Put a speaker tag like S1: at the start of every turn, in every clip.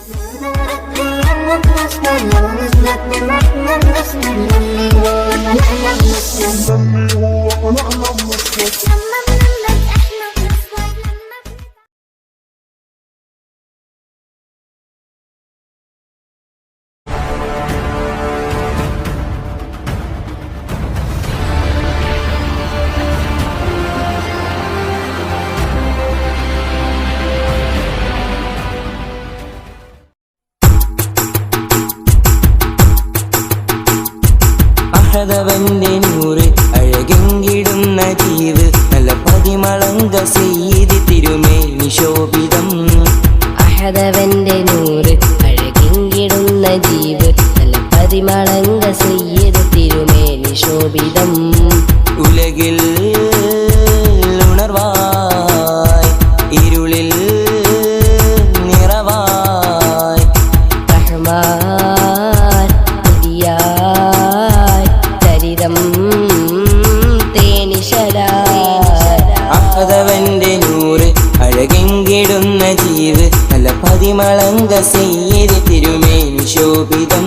S1: Let me walk, let me അഹദവന്റെ നൂറ് അഴകെങ്കിടുന്ന ജീവ്. നല്ല പതിമളങ്ക ചെയ്ത് തിരുമേനി ശോഭിതം
S2: അഹദവന്റെ നൂറ് അഴകെങ്കിടുന്ന ജീവ്. നല്ല പതിമളങ്ക സെയ്യത് തിരുമേനി ശോഭിതം
S1: ഉലകിൽ അഴകെങ്കിടുന്ന ജീവ് നല്ല പതിമളങ്ക സെയ്യത് തിരുമേനി ശോഭിതം.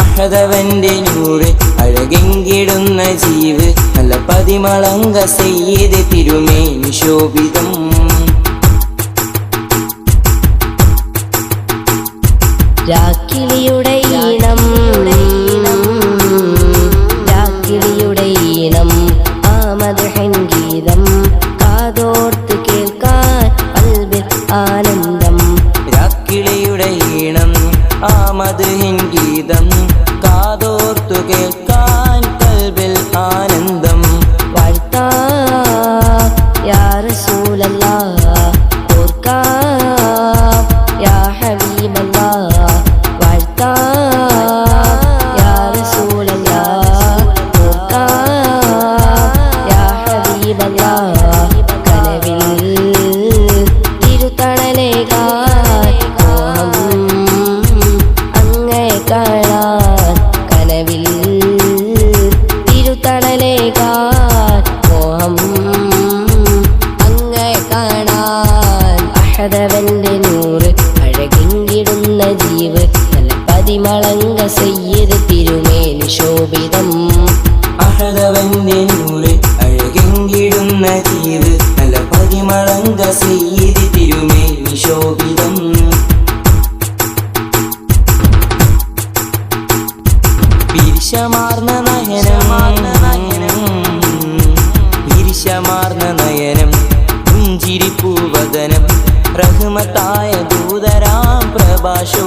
S1: അഹദവന്റെ നൂറ് അഴകെങ്കിടുന്ന ജീവ് നല്ല പതിമളങ്ക സെയ്യത് തിരുമേനി ശോഭിതം.
S2: രാക്കിളിയുടെ ഈണം രാക്കിളിയുടെ ഈണം ഗീതം കാതോർത്ത് അഹദവന്റെ നൂറ് അഴകിങ്കിടുന്ന ജീവ് നല്ല പതിമളങ്ക സെയ്യത് തിരുമേനി ശോഭിതം.
S1: അഴകവന്റെ നൂറ് അഴകിങ്കിടുന്ന ജീവ് നല്ല പതിമളങ്ക ചെയ്ത് തിരുമേനി ശോഭിതം.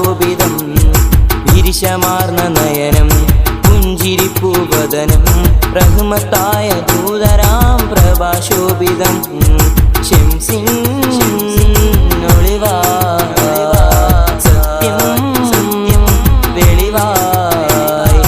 S1: പ്രഭാശോഭിതം ഇരിശമാർന്ന നയനം പുഞ്ചിരിപ്പൂവദനം റഹ്മത്തായ ദൂതരാം പ്രഭാശോഭിതം. ശംസിംഗ് ഒളിവാ സത്യം ശംസിൻ ഒളിവായി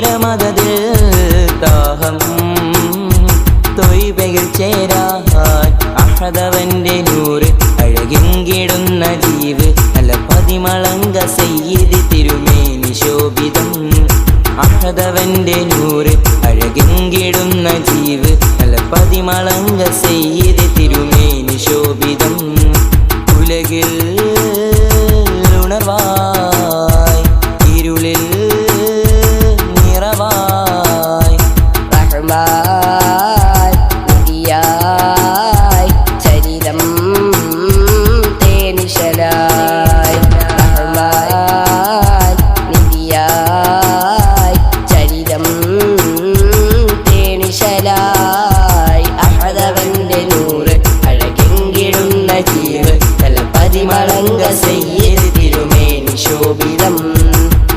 S1: തിരുവരമതതിൽ ദാഹം തൊയ്ബയിൽ ചേരാൻ അഹദവന്റെ നൂറ് അഴകിങ്കിടുന്ന ജീവ്. നല്ല പതിമളങ്ക ചെയ്ത് തിരുമേനി ശോഭിതം. അഹദവന്റെ നൂറ് അഴകിങ്കിടുന്ന ജീവ്. നല്ല പതിമളങ്ക ചെയ്ത് തിരുമേനി ശോഭിതം. ഉലകിൽ
S2: സെയ്യത് തിരുമേനി ശോഭിതം.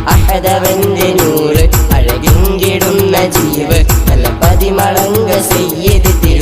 S2: അഹദവന്റെ നൂറ് അഴകിങ്കിടുന്ന ജീവ്. നല്ല പതിമളങ്ക സെയ്യത്